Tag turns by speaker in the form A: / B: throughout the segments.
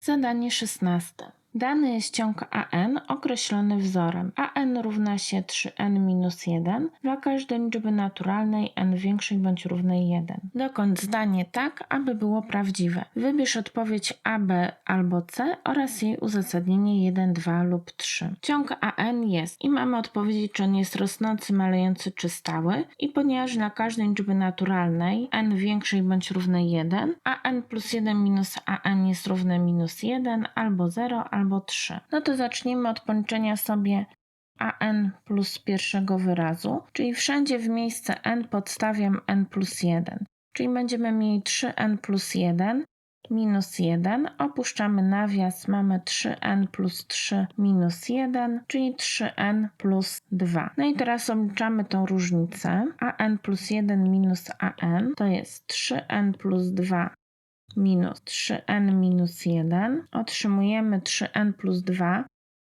A: Zadanie 16. Dany jest ciąg AN określony wzorem. AN równa się 3n minus 1 dla każdej liczby naturalnej n większej bądź równej 1. Dokończ zdanie tak, aby było prawdziwe. Wybierz odpowiedź A, B albo C oraz jej uzasadnienie 1, 2 lub 3. Ciąg AN jest i mamy odpowiedzieć, czy on jest rosnący, malejący czy stały i ponieważ dla każdej liczby naturalnej n większej bądź równej 1, a n plus 1 minus an jest równe minus 1 albo 0 albo 3. No to zacznijmy od policzenia sobie an plus pierwszego wyrazu, czyli wszędzie w miejsce n podstawiam n plus 1, czyli będziemy mieli 3n plus 1 minus 1, opuszczamy nawias, mamy 3n plus 3 minus 1, czyli 3n plus 2. No i teraz obliczamy tą różnicę. an plus 1 minus an to jest 3n plus 2 minus 3n minus 1. Otrzymujemy 3n plus 2.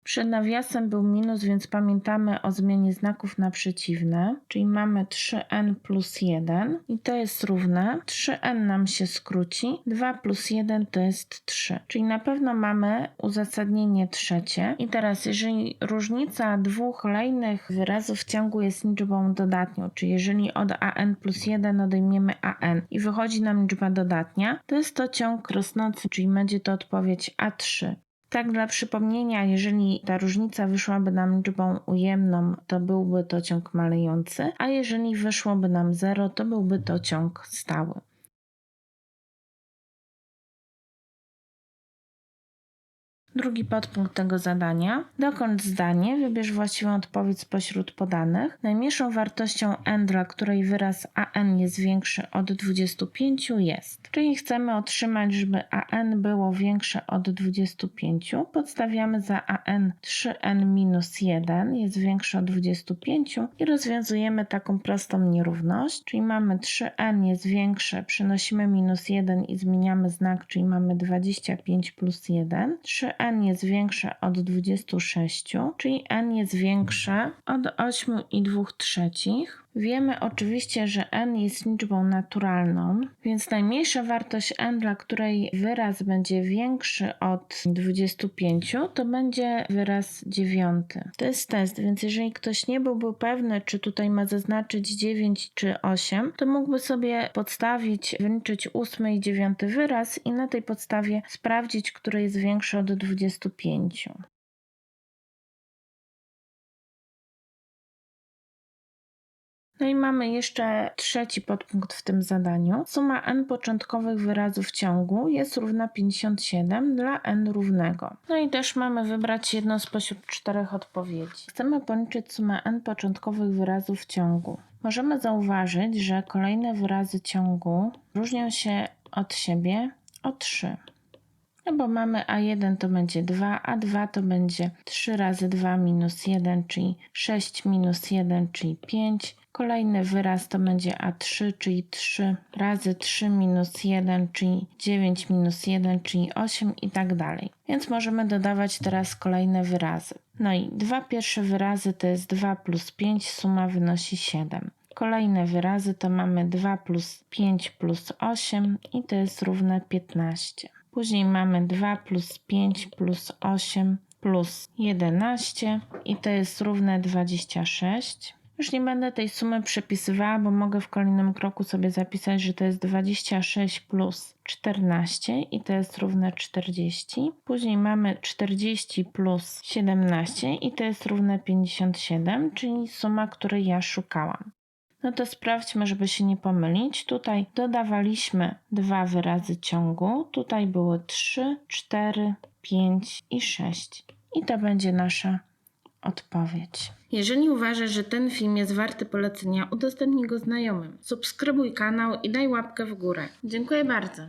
A: Przed nawiasem był minus, więc pamiętamy o zmianie znaków na przeciwne, czyli mamy 3n plus 1 i to jest równe. 3n nam się skróci, 2 plus 1 to jest 3, czyli na pewno mamy uzasadnienie trzecie. I teraz, jeżeli różnica dwóch kolejnych wyrazów w ciągu jest liczbą dodatnią, czyli jeżeli od an plus 1 odejmiemy an i wychodzi nam liczba dodatnia, to jest to ciąg rosnący, czyli będzie to odpowiedź A3. Tak dla przypomnienia, jeżeli ta różnica wyszłaby nam liczbą ujemną, to byłby to ciąg malejący, a jeżeli wyszłoby nam 0, to byłby to ciąg stały. Drugi podpunkt tego zadania. Dokończ zdanie, wybierz właściwą odpowiedź spośród podanych. Najmniejszą wartością n, dla której wyraz an jest większy od 25 jest. Czyli chcemy otrzymać, żeby an było większe od 25. Podstawiamy za an 3n minus 1 jest większe od 25 i rozwiązujemy taką prostą nierówność. Czyli mamy 3n jest większe, przenosimy minus 1 i zmieniamy znak, czyli mamy 25 plus 1. 3n n jest większe od 26, czyli n jest większe od 8,2 trzecich. Wiemy oczywiście, że n jest liczbą naturalną, więc najmniejsza wartość n, dla której wyraz będzie większy od 25, to będzie wyraz dziewiąty. To jest test, więc jeżeli ktoś nie byłby pewny, czy tutaj ma zaznaczyć 9 czy 8, to mógłby sobie podstawić, wyliczyć 8 i 9 wyraz i na tej podstawie sprawdzić, który jest większy od 25. No i mamy jeszcze trzeci podpunkt w tym zadaniu. Suma n początkowych wyrazów ciągu jest równa 57 dla n równego. No i też mamy wybrać jedno spośród czterech odpowiedzi. Chcemy policzyć sumę n początkowych wyrazów ciągu. Możemy zauważyć, że kolejne wyrazy ciągu różnią się od siebie o 3. No bo mamy A1 to będzie 2, A2 to będzie 3 razy 2 minus 1, czyli 6 minus 1, czyli 5. Kolejny wyraz to będzie A3, czyli 3 razy 3 minus 1, czyli 9 minus 1, czyli 8 i tak dalej. Więc możemy dodawać teraz kolejne wyrazy. No i dwa pierwsze wyrazy to jest 2 plus 5, suma wynosi 7. Kolejne wyrazy to mamy 2 plus 5 plus 8 i to jest równe 15. Później mamy 2 plus 5 plus 8 plus 11 i to jest równe 26. Już nie będę tej sumy przepisywała, bo mogę w kolejnym kroku sobie zapisać, że to jest 26 plus 14 i to jest równe 40. Później mamy 40 plus 17 i to jest równe 57, czyli suma, której ja szukałam. No to sprawdźmy, żeby się nie pomylić. Tutaj dodawaliśmy dwa wyrazy ciągu. Tutaj były 3, 4, 5 i 6. I to będzie nasza odpowiedź. Jeżeli uważasz, że ten film jest warty polecenia, udostępnij go znajomym. Subskrybuj kanał i daj łapkę w górę. Dziękuję bardzo.